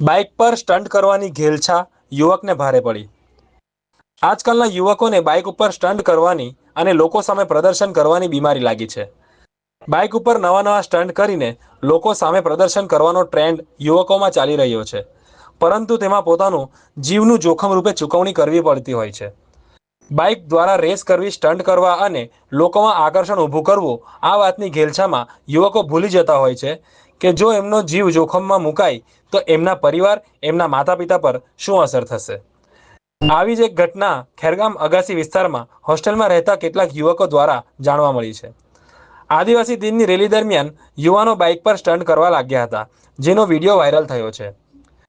Bike પર stunt કરવાની ઘેલછા યુવકને ભારે પડી. આજકાલના યુવકોને બાઇક ઉપર સ્ટન્ટ કરવાની અને લોકો સામે પ્રદર્શન કરવાની બીમારી લાગી છે. બાઇક ઉપર નવા નવા સ્ટન્ટ કરીને લોકો સામે પ્રદર્શન કરવાનો ટ્રેન્ડ યુવકોમાં ચાલી રહ્યો છે. પરંતુ તેમાં પોતાનું જીવનું જોખમ રૂપે ચૂકવણી કરવી પડતી હોય છે. બાઇક દ્વારા રેસ કરવી, સ્ટન્ટ કરવા અને લોકોમાં આકર્ષણ ઊભું કરવું આ વાતની ઘેલછામાં યુવકો ભૂલી જતા હોય છે. કે જો એમનો જીવ જોખમમાં મુકાય, તો એમના પરિવાર, એમના માતા પિતા પર શું અસર થશે? આવી જ એક ઘટના ખેરગામ અગાસી વિસ્તારમાં હોસ્ટેલમાં રહેતા કેટલાક યુવકો દ્વારા જાણવા મળી છે. આદિવાસી દિનની રેલી દરમિયાન યુવાનો બાઇક પર સ્ટન્ટ કરવા લાગ્યા હતા, જેનો વીડિયો વાયરલ થયો છે.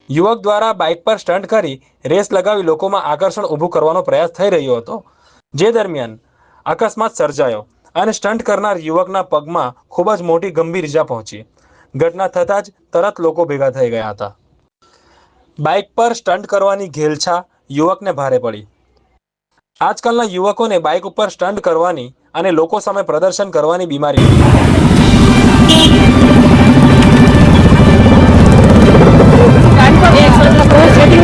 યુવક દ્વારા બાઇક પર સ્ટન્ટ કરી રેસ લગાવી લોકોમાં આકર્ષણ ઊભું કરવાનો પ્રયાસ થઈ રહ્યો હતો, જે દરમિયાન અકસ્માત સર્જાયો અને સ્ટન્ટ કરનાર યુવકના પગમાં ખૂબ જ મોટી ગંભીર ઇજા પહોંચી. ઘટના થતાં જ તરત લોકો ભેગા થઈ ગયા હતા. બાઇક પર સ્ટન્ટ કરવાની ઘેલછા યુવકને ભારે પડી. આજકાલના યુવકોને બાઇક ઉપર સ્ટન્ટ કરવાની અને લોકો સામે પ્રદર્શન કરવાની બીમારી. સેટિંગ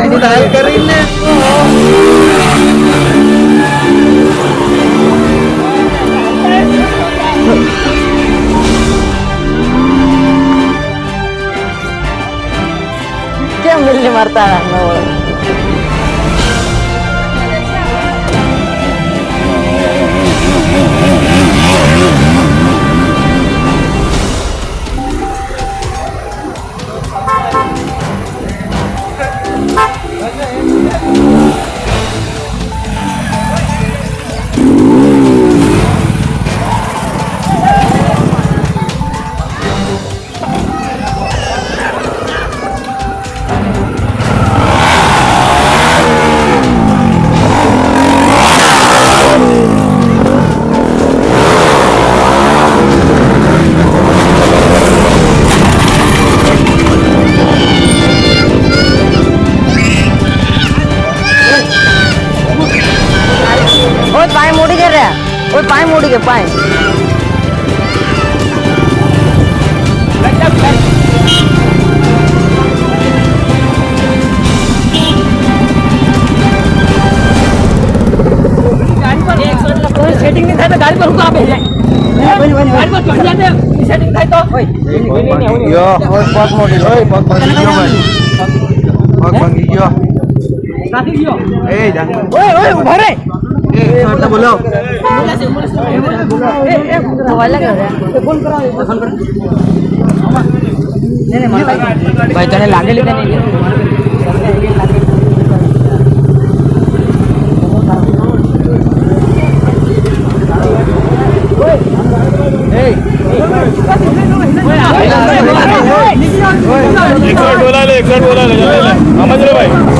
લાગેલી તને કેમ મિલ્લી મારતા પાય મોડી ગયા રે? ઓય પાય મોડી ગયા પાય? સેટિંગ નહીં થાય તો ગાડી પર ઊભા આપે ગાડી પર ચડી જાય સેટિંગ થાય તો? ટ્રાફિક ગયો. ઓય ઓય ઊભા રે. ભાઈ તને લાગેલી તને બોલાલે એકસાઠ બોલાલે સમજ રે ભાઈ.